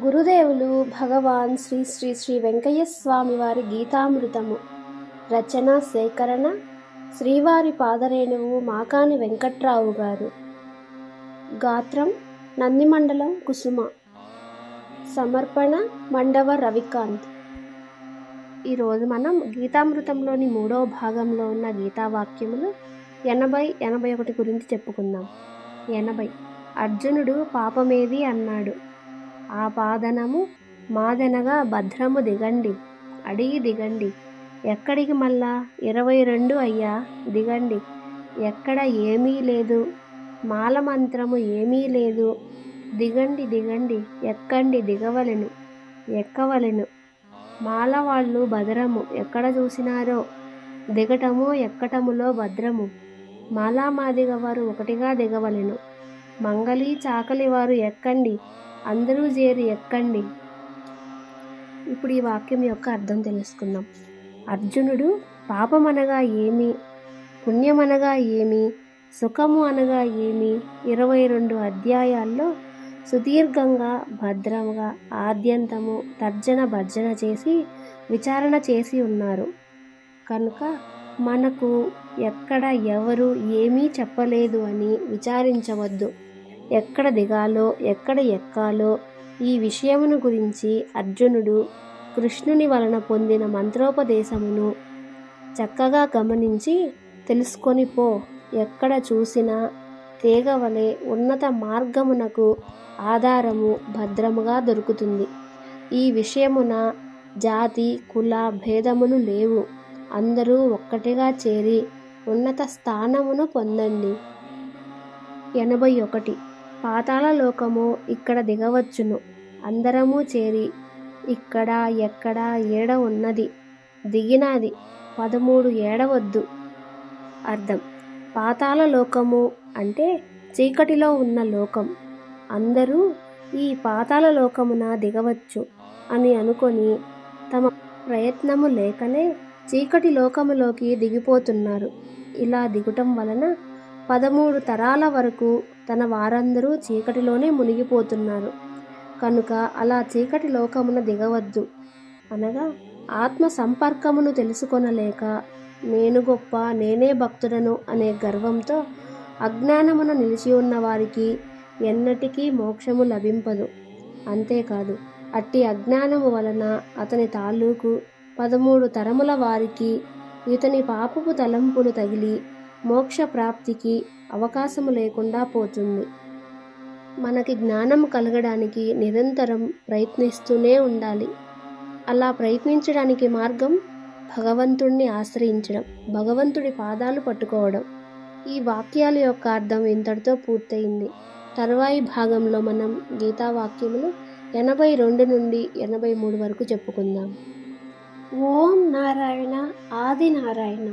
గురుదేవులు భగవాన్ శ్రీ శ్రీ శ్రీ వెంకయ్య స్వామి వారి గీతామృతము. రచన సేకరణ శ్రీవారి పాదరేణువు మాకాని వెంకట్రావు గారు. గాత్రం నందిమండలం కుసుమ. సమర్పణ మండవ రవికాంత్. ఈరోజు మనం గీతామృతంలోని మూడవ భాగంలో ఉన్న గీతావాక్యములు ఎనభై ఎనభై ఒకటి గురించి చెప్పుకుందాం. ఎనభై. అర్జునుడు పాపమేది అన్నాడు. ఆ పాదనము మాదెనగా భద్రము దిగండి అడిగి దిగండి. ఎక్కడికి మళ్ళా? ఇరవై రెండు అయ్యా దిగండి. ఎక్కడ ఏమీ లేదు. మాల మంత్రము ఏమీ లేదు. దిగండి దిగండి ఎక్కండి దిగవలెను ఎక్కవలెను. మాల వాళ్ళు భద్రము ఎక్కడ చూసినారో? దిగటము ఎక్కటములో భద్రము. మాలామాదిగ వారు ఒకటిగా దిగవలెను. మంగళి చాకలి వారు ఎక్కండి అందరూ చేరి ఎక్కండి. ఇప్పుడు ఈ వాక్యం యొక్క అర్థం తెలుసుకుందాం. అర్జునుడు పాపం అనగా ఏమి పుణ్యం అనగా ఏమి సుఖము అనగా ఏమి ఇరవై రెండు అధ్యాయాల్లో సుదీర్ఘంగా భద్రంగా ఆద్యంతము తర్జన భర్జన చేసి విచారణ చేసి ఉన్నారు. కనుక మనకు ఎక్కడ ఎవరు ఏమీ చెప్పలేదు అని విచారించవద్దు. ఎక్కడ దిగాలో ఎక్కడ ఎక్కాలో ఈ విషయమును గురించి అర్జునుడు కృష్ణుని వలన పొందిన మంత్రోపదేశమును చక్కగా గమనించి తెలుసుకొని పో. ఎక్కడ చూసినా తీగవలే ఉన్నత మార్గమునకు ఆధారము భద్రముగా దొరుకుతుంది. ఈ విషయమున జాతి కుల భేదములు లేవు. అందరూ ఒక్కటిగా చేరి ఉన్నత స్థానమును పొందండి. ఎనభై ఒకటి. పాతాళ లోకము ఇక్కడ దిగవచ్చును. అందరము చేరి ఇక్కడ ఎక్కడ ఏడ ఉన్నది? దిగినది పదమూడు ఏడవద్దు. అర్థం. పాతాళ లోకము అంటే చీకటిలో ఉన్న లోకం. అందరూ ఈ పాతాళ లోకమున దిగవచ్చు అని అనుకొని తమ ప్రయత్నము లేకనే చీకటి లోకములోకి దిగిపోతున్నారు. ఇలా దిగటం వలన పదమూడు తరాల వరకు తన వారందరూ చీకటిలోనే మునిగిపోతున్నారు. కనుక అలా చీకటి లోకమున దిగవద్దు. అనగా ఆత్మ సంపర్కమును తెలుసుకొనలేక నేను గొప్ప నేనే భక్తుడను అనే గర్వంతో అజ్ఞానమున నిలిచి ఉన్న వారికి ఎన్నటికీ మోక్షము లభింపదు. అంతేకాదు అట్టి అజ్ఞానము వలన అతని తాలూకు పదమూడు తరముల వారికి ఇతని పాపపు తలంపులు తగిలి మోక్ష ప్రాప్తికి అవకాశము లేకుండా పోతుంది. మనకి జ్ఞానం కలగడానికి నిరంతరం ప్రయత్నిస్తూనే ఉండాలి. అలా ప్రయత్నించడానికి మార్గం భగవంతుణ్ణి ఆశ్రయించడం భగవంతుడి పాదాలు పట్టుకోవడం. ఈ వాక్యాల యొక్క అర్థం ఇంతటితో పూర్తయింది. తర్వాయి భాగంలో మనం గీతా వాక్యములు ఎనభై రెండు నుండి ఎనభై మూడు వరకు చెప్పుకుందాం. ఓం నారాయణ ఆది నారాయణ.